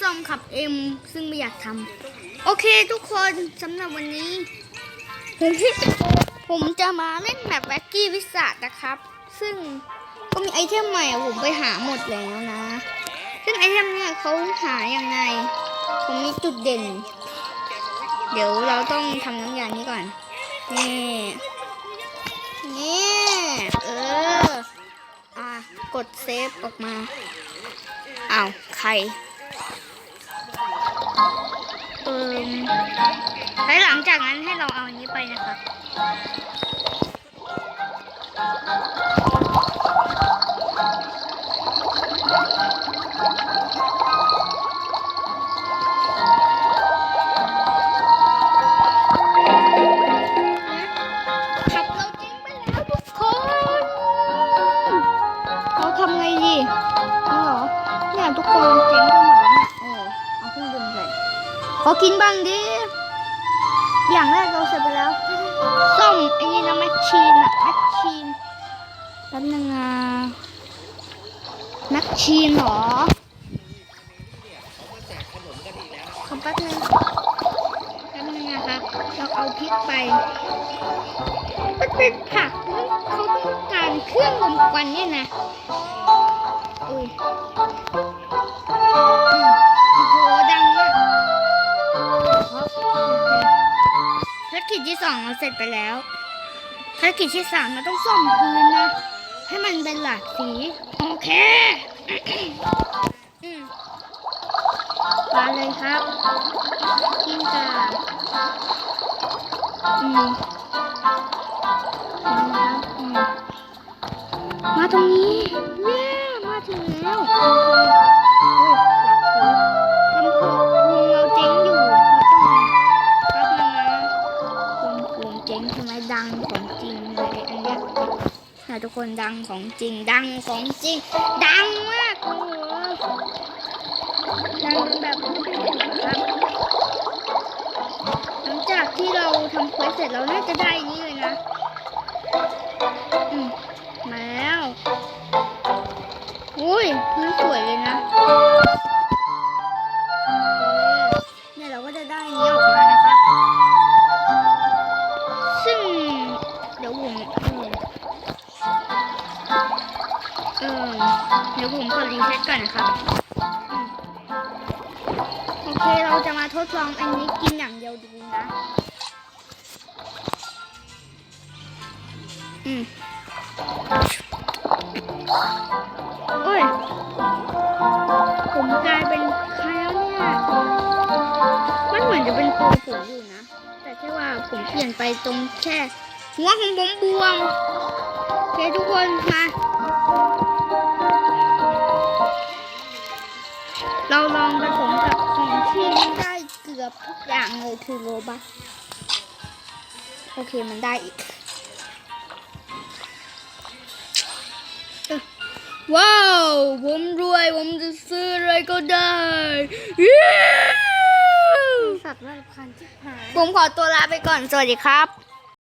ส้มขับเอ็มซึ่งไม่อยากทำโอเคทุกคนสำหรับวันนี้ ผมผมจะมาเล่นแมปแว็กกี้วิสัทนะครับ ซึ่งก็มีไอเทมใหม่ผมไปหาหมดแล้วนะ ซึ่งไอเทมเนี่ยเขาหายังไง ผมมีจุดเด่น เดี๋ยวเราต้องทำน้ำยานี้ก่อน นี่ นี่ เออ อะ กดเซฟออกมา อ้าว ใคร แล้วหลังจากนั้นให้เราเอาอันนี้ไปนะครับขับเราเจ๊งไปแล้วทุกคน อกินบ้างดิ อย่างแรกเราเสร็จไปแล้วส้มไอ้นี่นะแมชชีนอะแมชชีนแป๊บนึงอะแมชชีนเหรอขอแป๊บนึงแป๊บนึงนะครับเราเอาพริกไปมันเป็นผักที่เขาต้องการเครื่องลมควันเนี่ยนะ กิจที่สองเราเสร็จไปแล้วภารกิจที่สามเราต้องซ่อมพื้นนะ ให้มันเป็นหลากสี โอเคอืมาเลยครับกิ้งก่าอืมนะครับอืมมาตรงนี้เย้มาถึงแล้ว ทุกคนดังของจริง ดังของจริง ดังมากเลยหดังแบบครับหลังจากที่เราทำเควสเสร็จเราน่าจะได้นี่เลยนะอืมมาแล้ว อุ้ยพื้นสวยเลย เดี๋ยวผมขอรีเซ็ตก่อนนะครับอืมโอเคเราจะมาทดลองอันนี้กินอย่างเดียวดูนะ อืมโอ้ย ผมกลายเป็นใครแล้วเนี่ย มันเหมือนจะเป็นตัวผมอยู่นะ แต่แค่ว่าผมเปลี่ยนไปตรงแค่หัวของผมบวมโอเคทุกคนมา เราลองผสมกับของที่ได้เกือบทุกอย่างเลยคือโรบัสโอเคมันได้อีกว้าว ผมรวย ผมจะซื้ออะไรก็ได้เย้สัตว์ว่าพันที่หายผมขอตัวลาไปก่อน สวัสดีครับ